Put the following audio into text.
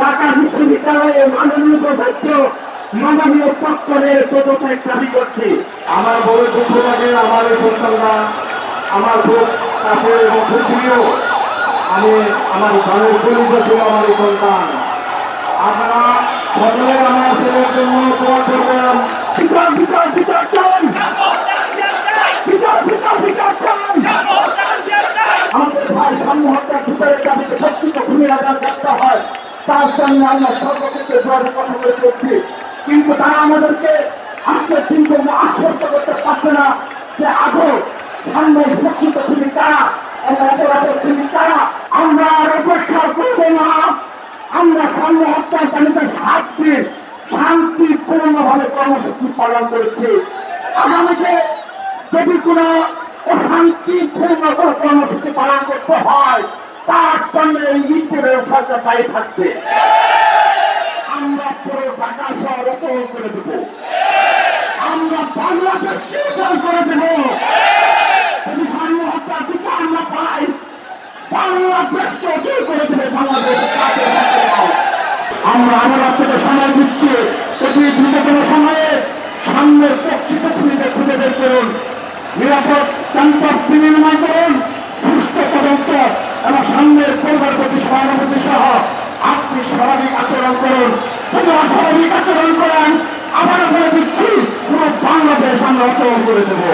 ঢাকা বিশ্ববিদ্যালয়ের মাননীয় উপাধ্যক্ষ মাননীয় চক্করের পদত্যাগ দাবি করছি। আমার বড় দুঃখ লাগে আমার সন্তানরা আমার খুব কাছে এবং খুব প্রিয়। আমি আমার ঘরের পরিচিত ছিল আমার সন্তান। আপনারা সকলে আমার ছেলের জন্য দোয়া করবেন। বিচার বিচার বিচার চান বিচার বিচার বিচার চান আমাদের ভাই সামনে হত্যার ভিতরে দাবিতে প্রত্যেক ভূমির আদান করতে হয়। তার জন্য আমরা সর্বক্ষেত্রে দোয়ারে কথা বলে করছি কিন্তু তারা আমাদেরকে আজকের দিন আশ্বস্ত করতে পারছে না যে আগো সামনে প্রকৃত ভূমি তারা অপরাধের তারা। আমরা আর অপেক্ষা করব না। আমরা সামনে হত্যাকারীদের সাত দিন শান্তিপূর্ণভাবে কর্মসূচি পালন করেছি। আগামীতে যদি কোনো অশান্তিপূর্ণ কর্মসূচি পালন করতে হয় তার জন্য এই ইতিরের সরকার দায়ী থাকবে। আমরা পুরো ঢাকা শহর অচল করে দেব। আমরা বাংলাদেশকে অচল করে দেব। যদি সামনে হত্যার বিচার না পাই বাংলাদেশকে অচল করে দেবে বাংলাদেশ। আমরা আমার আপনাকে সময় দিচ্ছি। অতি দ্রুততম সময়ে সামনের প্রকৃত পুলিশে খুঁজে বের করুন। নিরাপদ ক্যাম্পাস বিনিময় করুন। সুস্থ তদন্ত এবং সামনের পরিবার প্রতি সহানুভূতি সহ আপনি স্বাভাবিক আচরণ করুন। যদি অস্বাভাবিক আচরণ করেন, আবার বলে দিচ্ছি পুরো বাংলাদেশ আমরা আচরণ করে দেবো।